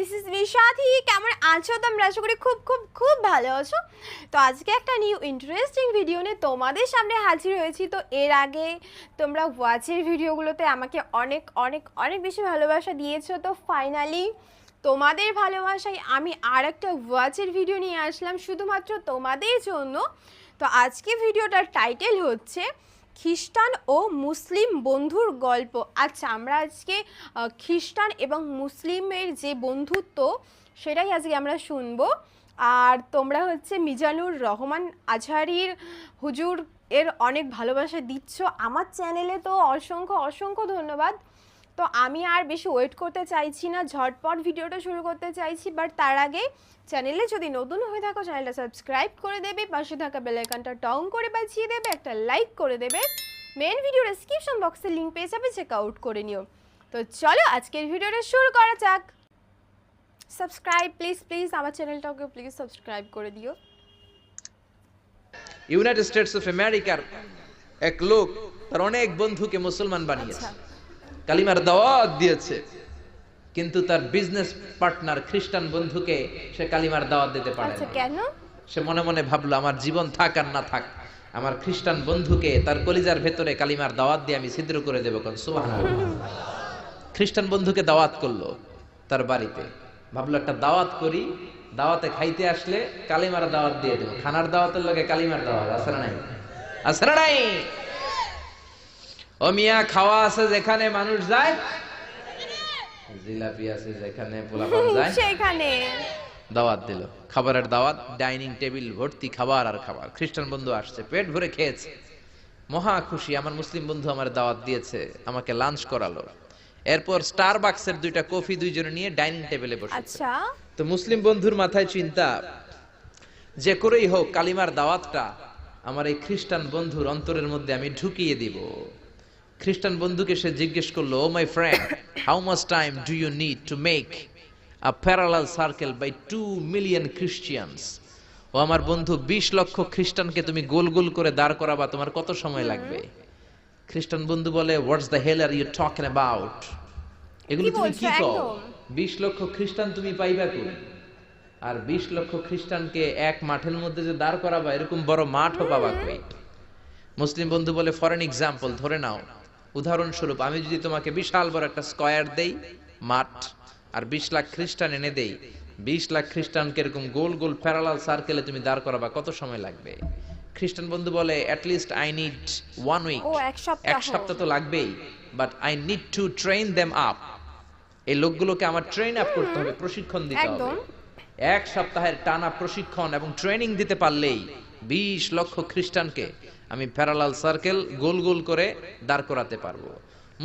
This is নিশাথি কেমন আছো তোমরা? আশা করি খুব খুব খুব ভালো আছো। তো আজকে একটা নিউ ইন্টারেস্টিং ভিডিও নিয়ে তোমাদের সামনে হাজির হয়েছি। তো এর আগে তোমরা ওয়াচের ভিডিওগুলোতে আমাকে অনেক অনেক অনেক বেশি ভালোবাসা দিয়েছ। তো ফাইনালি তোমাদের ভালোবাসায় আমি আর একটা ওয়াচের ভিডিও নিয়ে আসলাম, শুধুমাত্র তোমাদের জন্য। তো আজকে ভিডিওটার টাইটেল হচ্ছে খ্রিস্টান ও মুসলিম বন্ধুর গল্প। আচ্ছা আমরা আজকে খ্রিস্টান এবং মুসলিমের যে বন্ধুত্ব, সেটাই আজকে আমরা শুনব। আর তোমরা হচ্ছে মিজানুর রহমান আজহারির হুজুর এর অনেক ভালোবাসা দিচ্ছ। আমার চ্যানেলে তো অসংখ্য অসংখ্য ধন্যবাদ। তো আমি আর বেশি ওয়েট করতে চাইছি না ঝটপট ভিডিওটা শুরু করতে চাইছি বাট তার আগে চ্যানেলে যদি নতুন হয়ে থাকো চ্যানেলটা সাবস্ক্রাইব করে দেবে পাশে থাকা বেল আইকনটা টং করে বাজিয়ে দেবে একটা লাইক করে দেবে। মেন ভিডিও ডেসক্রিপশন বক্সে লিংক পেয়ে যাবে চেক আউট করে নিও। তো চলো আজকের ভিডিওটা শুরু করা যাক। সাবস্ক্রাইব প্লিজ প্লিজ আমার চ্যানেলটাকে প্লিজ সাবস্ক্রাইব করে দিও। ইউনাইটেড স্টেটস অফ আমেরিকার এক লোক তার অনেক বন্ধুকে মুসলমান বানিয়েছে। আচ্ছা। কালিমার দাওয়াত দিয়েছে। কিন্তু তার বিজনেস পার্টনার খ্রিস্টান বন্ধুকে সে কালিমার দাওয়াত দিতে পারে আচ্ছা কেন? সে মনে মনে ভাবলো আমার জীবন থাক আর না থাক আমার খ্রিস্টান বন্ধুকে তার কলিজার ভেতরে কালিমার দাওয়াত দিয়ে আমি ছিদ্র করে দেবো কোন খ্রিস্টান বন্ধুকে দাওয়াত করল তার বাড়িতে। ভাবলো একটা দাওয়াত করি দাওয়াতে খাইতে আসলে কালিমার দাওয়াত দিয়ে দেবো। খানার দাওয়াতের লগে কালিমার দাওয়াত আছে নাই? না নাই? ও মিয়া খাওয়া আছে যেখানে মানুষ যায়? জিলাপি আছে যেখানে পোলাপান যায়। সেখানে। দাওয়াত দিল। খাবারের দাওয়াত ডাইনিং টেবিল ভর্তি খাবার আর খাবার। খ্রিস্টান বন্ধু আসছে পেট ভরে খেয়েছে। মহা খুশি আমার মুসলিম বন্ধু আমার দাওয়াত দিয়েছে আমাকে লাঞ্চ করালো। এরপর স্টার বাক্সের দুইটা কফি দুইজনে নিয়ে ডাইনিং টেবিলে বসেছে। আচ্ছা। তো মুসলিম বন্ধুর মাথায় চিন্তা যে করেই হোক কালিমার দাওয়াতটা আমার এই খ্রিস্টান বন্ধুর অন্তরের মধ্যে আমি ঢুকিয়ে দিব। খ্রিস্টান বন্ধুকে সে জিজ্ঞেস করল ও my friend how much time do you need to make a parallel circle by two million Christians ও আমার বন্ধু বিশ লক্ষ খ্রিস্টানকে তুমি গোল গোল করে দাঁড় করাবা তোমার কত সময় লাগবে? খ্রিস্টান বন্ধু বলে what's the hell are you talking about এগুলো তুমি কি কও? বিশ লক্ষ খ্রিস্টান তুমি পাইবা কই? আর বিশ লক্ষ খ্রিস্টানকে এক মাঠের মধ্যে যে দাঁড় করাবা এরকম বড় মাঠও পাবা কই? মুসলিম বন্ধু বলে ফর এন এক্সাম্পল ধরে নাও উদাহরণস্বরূপ আমি যদি তোমাকে বিশাল বড় একটা স্কয়ার দেই মাঠ আর বিশ লাখ খ্রিস্টান এনে দেই বিশ লাখ খ্রিস্টানকে এরকম গোল গোল প্যারালাল সার্কেলে তুমি দাঁড় করাবা কত সময় লাগবে? খ্রিস্টান বন্ধু বলে at least I need one week ও এক সপ্তাহ এক সপ্তাহ তো লাগবেই but I need to train them up এই লোকগুলোকে আমার ট্রেন আপ করতে হবে প্রশিক্ষণ দিতে একদম। হবে এক সপ্তাহের টানা প্রশিক্ষণ এবং ট্রেনিং দিতে পারলেই বিশ লক্ষ খ্রিস্টানকে আমি প্যারালাল সার্কেল গোল গোল করে দাঁড় করাতে পারব।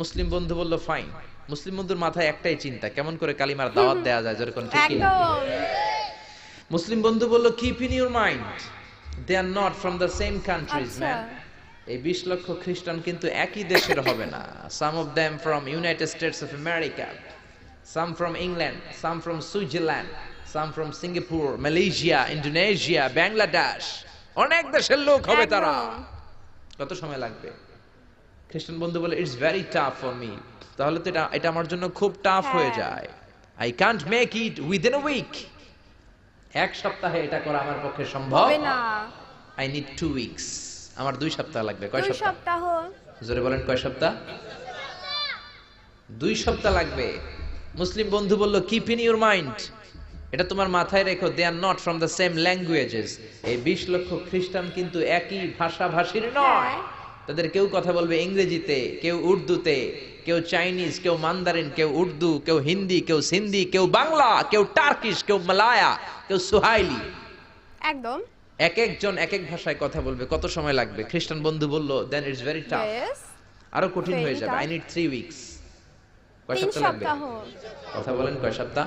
মুসলিম বন্ধু বলল ফাইন মুসলিম বন্ধুর মাথায় একটাই চিন্তা কেমন করে কালিমার দাওয়াত দেওয়া যায় যেরকম ঠিক মুসলিম বন্ধু বলল keep in your mind they are not from the same countries. Man এই বিশ লক্ষ খ্রিস্টান কিন্তু একই দেশের হবে না। Some of them from United States of America some from England some from Switzerland some from Singapore Malaysia Indonesia Bangladesh অনেক দেশের লোক হবে তারা। কত সময় লাগবে? খ্রিস্টান বন্ধু বলে it's very tough for me তাহলে তো এটা এটা আমার জন্য খুব টাফ হয়ে হ্যাঁ। যায়। I can't make it within a week এক সপ্তাহে এটা করা আমার পক্ষে সম্ভব হবে না। আই নিড টু উইকস আমার দুই সপ্তাহ লাগবে। কয় দুই সপ্তাহ? সপ্তাহ। জোরে বলেন কয় সপ্তাহ? দুই সপ্তাহ লাগবে। মুসলিম বন্ধু বলল কিপ ইন ইউর মাইন্ড এটা তোমার মাথায় রেখো they are not from the same languages এই বিশ লক্ষ খ্রিস্টান কিন্তু একই ভাষাভাষীর নয়। হ্যাঁ। তাদের কেউ কথা বলবে ইংরেজিতে কেউ উর্দুতে কেউ চাইনিজ কেউ মান্দারিন কেউ উর্দু কেউ হিন্দি কেউ সিন্ধি কেউ বাংলা কেউ টার্কিশ কেউ মালায়া কেউ সুহাইলি। একদম। এক একজন এক এক ভাষায় কথা বলবে কত সময় লাগবে? খ্রিস্টান বন্ধু বলল দেন ইটস ভেরি টাফ আরও কঠিন হয়ে যাবে। আই নিড থ্রি উইকস কয় সপ্তাহ লাগবে? কথা বলেন কয় সপ্তাহ?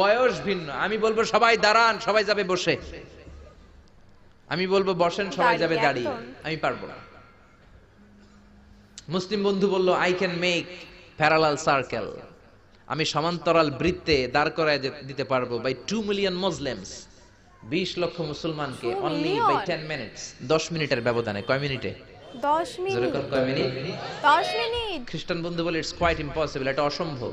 বয়স ভিন্ন। আমি বলব সবাই দাঁড়ান সবাই যাবে বসে। আমি বলব বসেন সবাই যাবে দাঁড়িয়ে, আমি পারব না। মুসলিম বন্ধু বলল I can make parallel circle আমি সমান্তরাল বৃত্তে দাঁড় করায় দিতে পারব। বাই টু মিলিয়ন মুসলিমস বিশ লক্ষ মুসলমানকে অনলি বাই টেন মিনিটস দশ মিনিটের ব্যবধানে। কয় মিনিট? দশ মিনিট। খ্রিস্টান বন্ধু বলে ইটস কোয়াইট ইম্পসিবল এটা অসম্ভব।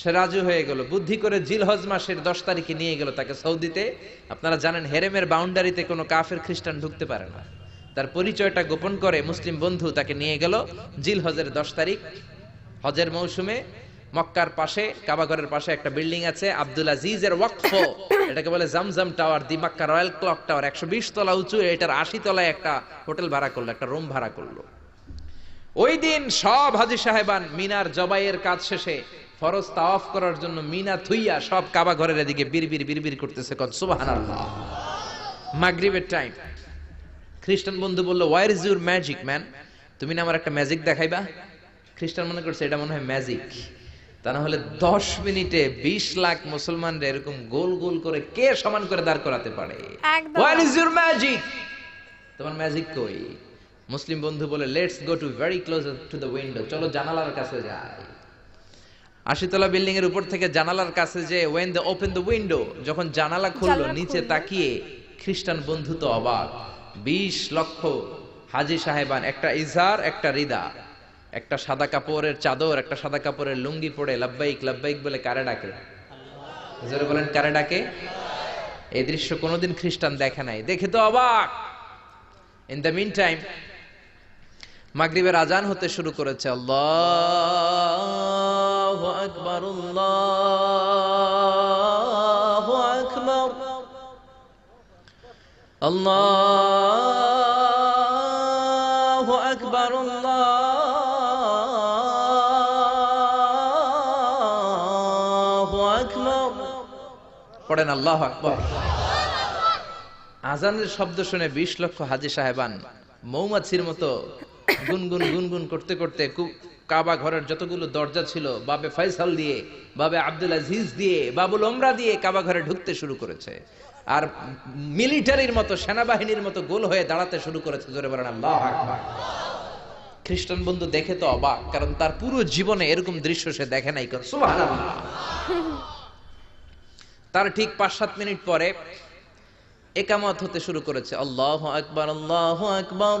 সে রাজু হয়ে গেল। বুদ্ধি করে জিলহজ মাসের দশ তারিখে নিয়ে গেল তাকে সৌদিতে। আপনারা জানেন, হেরেমের বাউন্ডারিতে কোনো কাফের খ্রিস্টান ঢুকতে পারে না। তার পরিচয়টা গোপন করে মুসলিম বন্ধু তাকে নিয়ে গেল জিলহজের দশ তারিখ, হজের মৌসুমে। মক্কার পাশে কাবাগরের পাশে একটা বিল্ডিং আছে, আব্দুল আজিজের ওয়াকফ। এটাকে বলে Zamzam Tower, the Mecca Royal Clock Tower. একশো বিশ তলা উঁচু, এটার আশি তলায় একটা হোটেল ভাড়া করল, একটা রুম ভাড়া করল। ওই দিন সব হাজি সাহেবান মিনার জবাইয়ের কাজ শেষে ফরজ তাওয়াফ করার জন্য মিনা থুইয়া সব কাবা ঘরের এদিকে বিড়বিড় বিড়বিড় করতেছে কত সুবহানাল্লাহ। মাগরিবের টাইম খ্রিস্টান বন্ধু বলল where is your magic man তুমি না আমার একটা ম্যাজিক দেখাইবা? খ্রিস্টান মনে করছে এটা মনে হয় ম্যাজিক তা না হলে দশ মিনিটে বিশ লাখ মুসলমানরা এরকম গোল গোল করে কে সমান করে দাঁড় করাতে পারে। ওয়ার ইজ ইউর ম্যাজিক তোমার ম্যাজিক কই? মুসলিম বন্ধু বলে let's go to very close to the window চলো জানালার কাছে যাই। আশিতলা বিল্ডিং এর উপর থেকে জানালার কাছে যে when the open the window যখন জানালা খুললো নিচে তাকিয়ে খ্রিস্টান বন্ধু তো অবাক। বিশ লক্ষ হাজি সাহেবান একটা ইজার একটা রিদা। একটা সাদা কাপড়ের চাদর একটা সাদা কাপড়ের লুঙ্গি পরে লাব্বাইক লাব্বাইক বলে কারে ডাকে? জোরে বলেন কারে ডাকে? এই দৃশ্য কোনোদিন খ্রিস্টান দেখে নাই। দেখে তো অবাক। ইন দ্য মিন টাইম মাগরিবের আজান হতে শুরু করেছে। আল্লাহ পড়েন আল্লাহ আকবর। আজানের শব্দ শুনে বিশ লক্ষ হাজি সাহেবান মৌমাছির মতো গুনগুন গুনগুন করতে করতে কু- কাবা ঘরের যতগুলো দরজা ছিল, বাবে ফয়সাল দিয়ে, বাবে আব্দুল আজিজ দিয়ে, বাবুল ওমরা দিয়ে কাবা ঘরে ঢুকতে শুরু করেছে। আর মিলিটারির মতো, সেনাবাহিনীর মতো গোল হয়ে দাঁড়াতে শুরু করেছে, জোরে খ্রিস্টান বন্ধু দেখে তো অবাক, কারণ তার পুরো জীবনে এরকম দৃশ্য সে দেখে নাই তার ঠিক পাঁচ সাত মিনিট পরে একামত হতে শুরু করেছে। আল্লাহ আকবার আল্লাহ আকবার।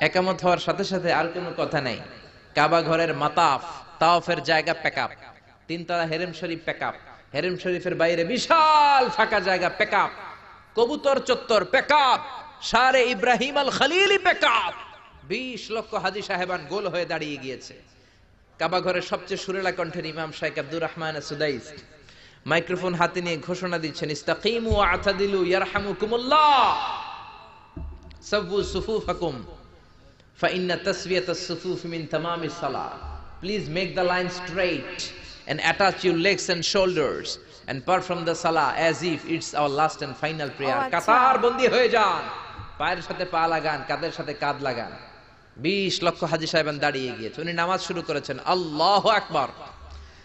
একামত হওয়ার সাথে সাথে আর কোনো কথা নাই। কাবা ঘরের মাতাফ তাওফের জায়গা প্যাকআপ। তিনতলা হেরেম শরীফ প্যাকআপ। হেরেম শরীফের বাইরে বিশাল ফাঁকা জায়গা প্যাকআপ। কবুতর চত্বর প্যাকআপ। সারে ইব্রাহিম আল খলিলি প্যাকআপ। বিশ লক্ষ হাজি সাহেবান গোল হয়ে দাঁড়িয়ে গিয়েছে। কাবা ঘরের সবচেয়ে সুরেলা কণ্ঠের ইমাম Sheikh Abdur Rahman Sudais. Microphone হাতে নিয়ে ঘোষণা দিচ্ছেন ইস্তাকিমু আতাদিলু ইয়ারহামুকুমুল্লাহ সাবু সুফুফাকুম সুফুফ মিন সালাহ। Please make line and attach your legs and shoulders and perform the salah as if it's our last and final prayer কাতার হয়ে যান। পায়ের সাথে পা লাগান কাদের সাথে কাদ লাগান। বিশ লক্ষ হাজি সাহেবান দাঁড়িয়ে গিয়েছে। উনি নামাজ শুরু করেছেন আল্লাহ আকবার।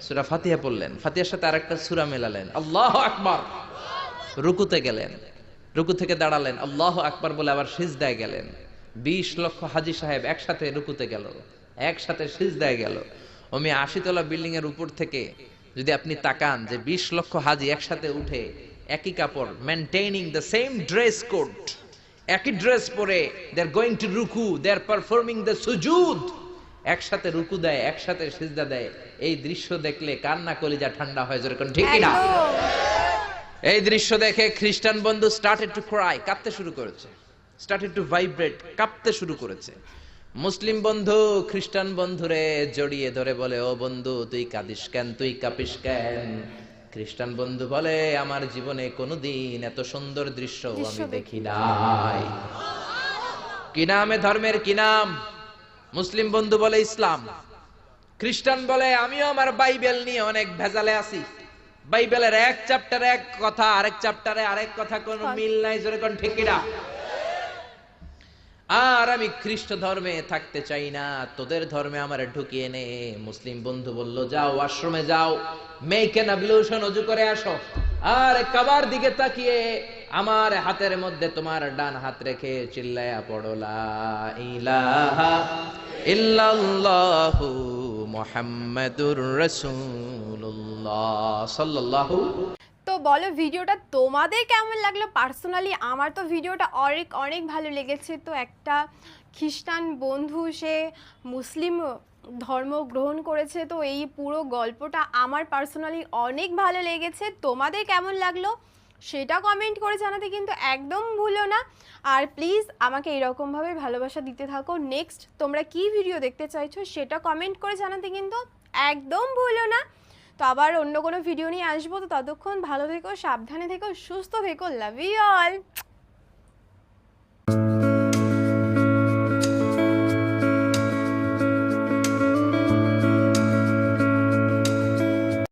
সূরা ফাতিহা পড়লেন। ফাতিহার সাথে আরেকটা সূরা মেলালেন। আল্লাহু আকবার! রুকুতে গেলেন। রুকু থেকে দাঁড়ালেন। আল্লাহ আকবার বলে আবার সিজদায় গেলেন। বিশ লক্ষ হাজি সাহেব একসাথে রুকুতে গেল। একসাথে সিজদায় গেল। আমি আশিতলা বিল্ডিং এর উপর থেকে যদি আপনি তাকান যে বিশ লক্ষ হাজি একসাথে উঠে একই কাপড় maintaining the same dress code একই ড্রেস পরে দে আর গোয়িং টু রুকু দে আর পারফর্মিং দ্য সুজুদ একসাথে রুকু দেয় একসাথে সিজদা দেয়। এই দৃশ্য দেখলে কান্না কলিজা ঠান্ডা হয় যেরকম ঠিক না এই দৃশ্য দেখে খ্রিস্টান বন্ধু স্টার্টেড টু ক্রাই কাঁপতে শুরু করেছে। স্টার্টেড টু ভাইব্রেট কাঁপতে শুরু করেছে। মুসলিম বন্ধু খ্রিস্টান বন্ধুরে জড়িয়ে ধরে বলে ও বন্ধু তুই কাঁদিস কেন? তুই কাঁপিস কেন? খ্রিস্টান বন্ধু বলে আমার জীবনে কোনোদিন এত সুন্দর দৃশ্য আমি দেখি নাই। কি নামে ধর্মের? কি নাম? মুসলিম বন্ধু বলে ইসলাম খ্রিস্টান বলে আমিও আমার বাইবেল নিয়ে অনেক ভেজালে আছি। বাইবেলের এক চ্যাপ্টারে এক কথা আরেক চ্যাপ্টারে আরেক কথা কোন মিল নাই জোরে কোন ঠিক আর আমি খ্রিস্ট ধর্মে থাকতে চাই না তোদের ধর্মে আমার ঢুকিয়ে নে। মুসলিম বন্ধু বলল যাও আশ্রমে যাও মেক এন অ্যাবলিউশন অজু করে আসো। আর কাবার দিকে তাকিয়ে আমার হাতের মধ্যে তোমার ডান হাত রেখে চিল্লায়া পড়ো, লা ইলাহা ইল্লাল্লাহু মুহাম্মাদুর রাসূলুল্লাহ সাল্লাল্লাহু তো বলো, ভিডিওটা তোমাদের কেমন লাগল? পার্সোনালি আমার তো ভিডিওটা অনেক অনেক ভালো লেগেছে। তো একটা খ্রিস্টান বন্ধু, সে মুসলিম ধর্ম গ্রহণ করেছে। তো এই পুরো গল্পটা আমার পার্সোনালি অনেক ভালো লেগেছে। তোমাদের কেমন লাগল? সেটা কমেন্ট করে জানাতে কিন্তু একদম ভুলো না। আর প্লিজ আমাকে এরকমভাবে ভালোবাসা দিতে থাকো। নেক্সট তোমরা কি ভিডিও দেখতে চাইছো সেটা কমেন্ট করে জানাতে কিন্তু একদম ভুলো না। তো আবার অন্য কোনো ভিডিও নিয়ে আসব। তো ততক্ষণ ভালো থেকো, সাবধানে থেকো, সুস্থ থেকো। Love you all